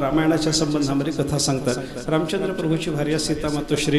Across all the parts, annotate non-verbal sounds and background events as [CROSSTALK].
रामायणाच्या संबंधामध्ये कथा सांगतात. रामचंद्र प्रभूची भार्या सीता मातोश्री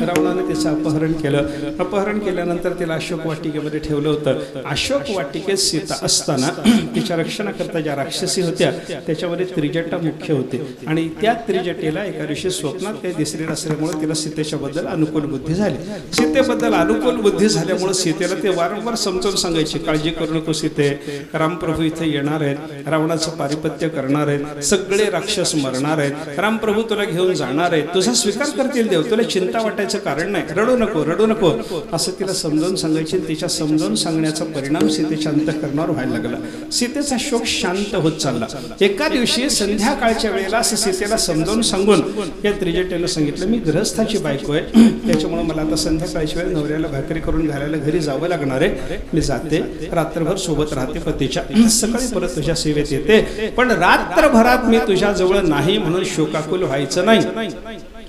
रावणाने तिचं अपहरण केलं. अपहरण केल्यानंतर तिला अशोक वाटिकेमध्ये ठेवलं होतं. अशोक वाटिकेत सीता असताना तिच्या रक्षणाकरता ज्या राक्षसी होत्या त्याच्यामध्ये त्रिजटा मुख्य होते. आणि त्या त्रिजटेला एका दिवशी स्वप्नात काही दिसले नसल्यामुळे तिला सीतेच्या बद्दल अनुकूल बुद्धी झाली. सीतेबद्दल अनुकूल बुद्धी झाल्यामुळे सीतेला ते वारंवार समजावून सांगायचे काळजी करू नको सीते. रामप्रभू इथे येणार आहेत. रावणाचं पारिपत्य करणार आहेत. सगळे राक्षस मरणार आहेत. रामप्रभू तुला घेऊन जाणार आहेत. तुझा स्वीकार करतील देव. तुला चिंता वाटायचं कारण नाही. रडू नको रडू नको. असं तिला समजावून सांगायचे तिच्या समजावून सांगण्याचा परिणाम सीतेच्या अंतकरणावर व्हायला लागला. सीतेचा शोक शांत होत चालला. एका दिवशी संध्याकाळच्या वेळेला असं सीतेला समजावून सांगून या त्रिजटेनं सांगितलं मी ग्रहस्थाची बायको आहे. त्याच्यामुळे मला आता संध्याकाळच्या वेळेला नवऱ्याला भाकरी करून घालायला घरी जावं लागणार आहे. मी जाते. रात्रभर सोबत राहते पतीच्या. सकाळी परत तुझ्या सेवेत येते. पण रात्रभरात मी तुझ्या जवळ नाही म्हणून शोकाकुल व्हायचं नाही.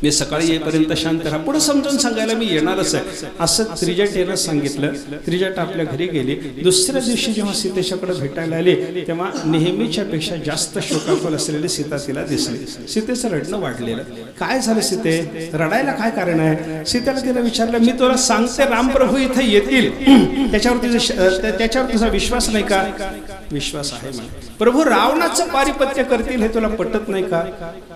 मी सकाळी येईपर्यंत शांत राहा. पुढे समजून सांगायला मी येणारच आहे असं त्रिजटेनं सांगितलं. त्रिजट आपल्या घरी गेली. दुसऱ्या दिवशी जेव्हा सीतेच्याकडे भेटायला आली तेव्हा नेहमीच्या पेक्षा जास्त शोकाकुल असलेली सीता तिला दिसली. सीतेचं रडणं वाढलेलं. काय झालं सीते? रडायला काय कारण आहे? सीतेला तिला विचारलं मी तुला सांगते रामप्रभू इथे येतील. [CLEARS THROAT] त्याच्यावर तिचा त्याच्यावर तुझा विश्वास नाही का? विश्वास आहे प्रभू रावणाचं पारिपत्य करतील हे तुला पटत नाही का?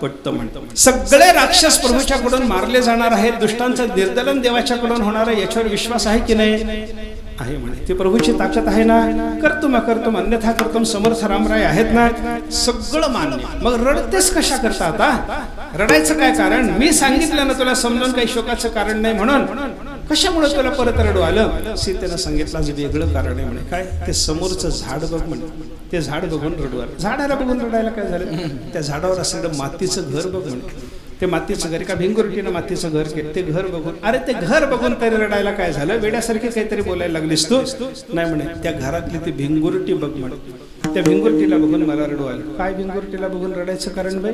पटत म्हणतो सगळे राक्षस प्रभूच्याकडून मारले जाणार आहेत दुष्टांचं निर्दलन देवाच्याकडून होणार आहे याच्यावर विश्वास आहे की नाही? आहे म्हणे. ते प्रभूची ताकद आहे ना? करतो मग करतो अन्यथा करतो समर्थ रामराय आहेत ना? सगळं मान्य. मग रडतेस कशा करता आता? रडायचं काय कारण? मी सांगितलं ना तुला समजून काही शोकाचं कारण नाही म्हणून. कशामुळे तुला परत रडू आलं? सीतेनं सांगितलं आज वेगळं कारण आहे म्हणे. काय? ते समोरचं झाड बघ म्हणे. ते झाड बघून रडू आलं. झाडाला बघून रडायला काय झालं? त्या झाडावर असलेलं मातीचं घर बघ म्हणे. ते मातीचं घर का भिंगुरटीनं मातीचं घर केलं? ते घर बघून. अरे ते घर बघून तरी रडायला काय झालं? वेड्यासारखी काहीतरी बोलायला लागलीस तू? नाही म्हणे त्या घरातली ती भिंगुरटी बघ म्हणे. त्या भिंगुरटीला बघून मला रडू आलं. काय भिंगुरटीला बघून रडायचं कारण बाई?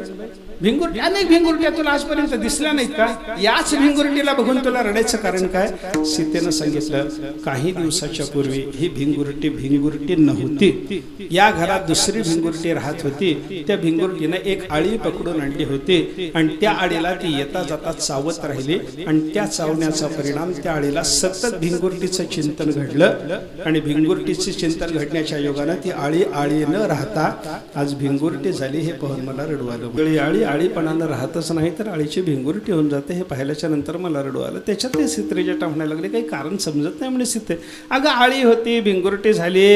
भिंगुरटी अनेक भिंगुरट्या तुला आजपर्यंत दिसल्या नाहीत का? याच भिंगुरटीला बघून तुला रडायचं कारण काय? सीतेनं सांगितलं काही दिवसाच्या पूर्वी ही भिंगुरटी भिंगुरटी नव्हती. या घरात दुसरी भिंगुरटी राहत होती. त्या भिंगुरटीनं एक आळी पकडून आणली होती. आणि त्या आळीला ती येता जाता चावत राहिली. आणि त्या चावण्याचा परिणाम त्या आळीला सतत भिंगुरटीचं चिंतन घडलं. आणि भिंगुरटीचे चिंतन घडण्याच्या योगानं ती आळी आळी न राहता आज भिंगुरटी झाली हे पाहून मला रडू आलं वेळी आळी आळीपणानं राहतच नाही तर आळीची भिंगुरटी होऊन जाते हे पाहिल्याच्या नंतर मला रडू आलं त्याच्यात ते सित्रेजटा म्हणायला लागले. काही कारण समजत नाही म्हणे सिते अगं आळी होती भिंगुरटी झाली.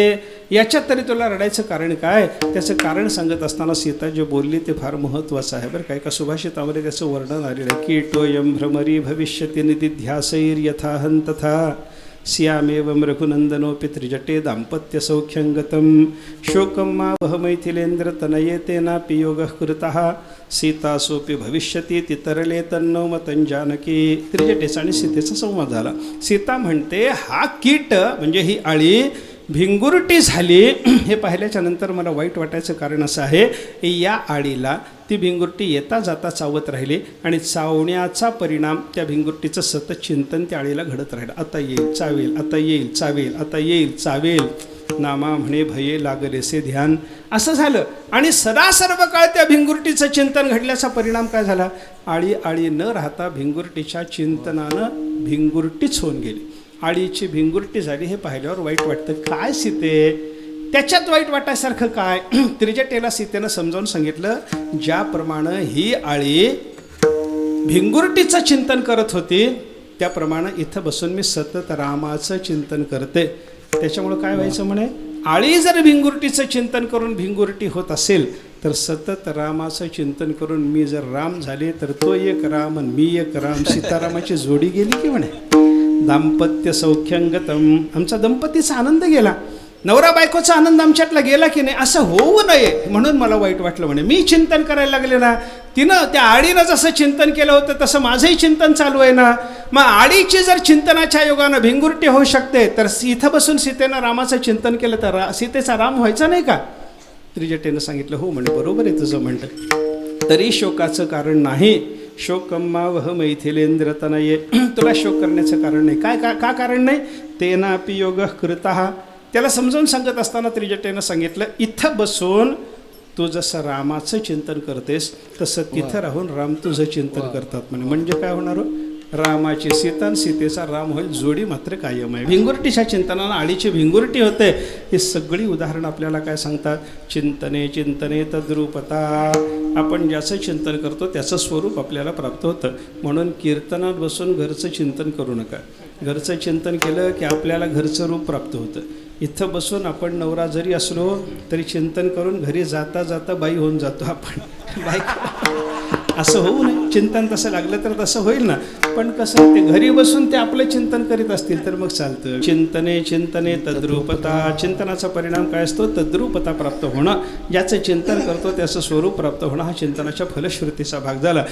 याच्यात तरी तुला रडायचं कारण काय? त्याचं कारण सांगत असताना सीता जे बोलली ते फार महत्त्वाचं आहे बरं काय का सुभाषितामध्ये त्याचं वर्णन आलेलं आहे. कीटोयम भ्रमरी भविष्यती निधी ध्यासैर यथाहन तथा स्यामेव रघुनन्दनोऽपि त्रिजटे दाम्पत्यसौख्यं गतं शोकं मा वह मैथिलेन्द्रतनये तेनापि योगः कृतः सीता सोपी भविष्यती ती तरले तन्नो मतन जानकी। त्रिजटे आणि सीतेचा संवाद झाला सीता म्हणते हा कीट म्हणजे ही आळी भिंगुरटी झाली. हे पाहिल्याच्या नंतर मला वाईट वाटायचं कारण असं आहे या आळीला ती भिंगुरटी येता जाता चावत राहिली आणि चावण्याचा परिणाम त्या भिंगुरटीचं सतत चिंतन त्या आळीला घडत राहिलं. आता येईल चावेल आता येईल चावेल आता येईल चावेल. नामा म्हणे भये लागलेसे ध्यान. असं झालं. आणि सदा सर्व काळ त्या भिंगुरटीचं चिंतन घडल्याचा परिणाम काय झाला? आळी आळी न राहता भिंगुरटीच्या चिंतनानं भिंगुरटीच होऊन गेली. आळीची भिंगुरटी झाली हे पाहिल्यावर वाईट वाटतं. काय सीते? त्याच्यात वाईट वाटायसारखं काय? [CLEARS THROAT] त्रिजटेला सीतेनं समजावून सांगितलं ज्याप्रमाणे ही आळी भिंगुरटीचं चिंतन करत होती त्याप्रमाणे इथं बसून मी सतत रामाचं चिंतन करते. त्याच्यामुळं काय व्हायचं म्हणे? आळी जर भिंगुरटीचं चिंतन करून भिंगुरटी होत असेल तर सतत रामाचं चिंतन करून मी जर राम झाले तर तो एक राम आणि मी एक राम. [LAUGHS] सीतारामाची जोडी गेली की म्हणे? दाम्पत्य सौख्यंगतम. आमचा दंपतीचा आनंद गेला. नवरा बायकोचा आनंद आमच्यातला गेला की नाही असं होऊ नये म्हणून मला वाईट वाटलं म्हणे. मी चिंतन करायला लागले ना तिनं त्या आडीनं जसं चिंतन केलं होतं तसं माझंही चिंतन चालू आहे ना. मग आडीची जर चिंतनाच्या योगानं भिंगुरटी होऊ शकते तर इथं बसून सीतेनं रामाचं चिंतन केलं तर रा सीतेचा राम व्हायचा नाही का? त्रिजटेनं सांगितलं हो म्हणे बरोबर आहे तुझं म्हणतं तरी शोकाचं कारण नाही. शोकम्मा वह मैथिलेंद्र तनये [CLEARS THROAT] तुला शोक करण्याचं कारण नाही. काय का का कारण नाही? तेनापि योग कृता. त्याला समजावून सांगत असताना त्रिजटेनं सांगितलं इथं बसून तू जसं रामाचं चिंतन करतेस तसं तिथं राहून राम तुझं चिंतन करतात म्हणे. म्हणजे काय होणार हो? रामाची सीता आणि सीतेचा राम होईल जोडी मात्र कायम आहे. भिंगुरटीच्या चिंतनानं आळीची भिंगुरटी होते. ही सगळी उदाहरणं आपल्याला काय सांगतात? चिंतने चिंतने तद्रुपता. आपण ज्याचं चिंतन करतो त्याचं स्वरूप आपल्याला प्राप्त होतं. म्हणून कीर्तनात बसून घरचं चिंतन करू नका. घरचं चिंतन केलं की आपल्याला घरचं रूप प्राप्त होतं. इथं बसून आपण नवरा जरी असलो तरी चिंतन करून घरी जाता जाता बाई होऊन जातो आपण. बाई असं होऊ नये. चिंतन तसं लागलं तर तसं होईल ना. पण कसं ते घरी बसून ते आपलं चिंतन करीत असतील तर मग चालतं. चिंतने चिंतने तद्रूपता. चिंतनाचा परिणाम काय असतो? तद्रुपता प्राप्त होणं. ज्याचं चिंतन करतो त्याचं स्वरूप प्राप्त होणं हा चिंतनाच्या फलश्रुतीचा भाग झाला.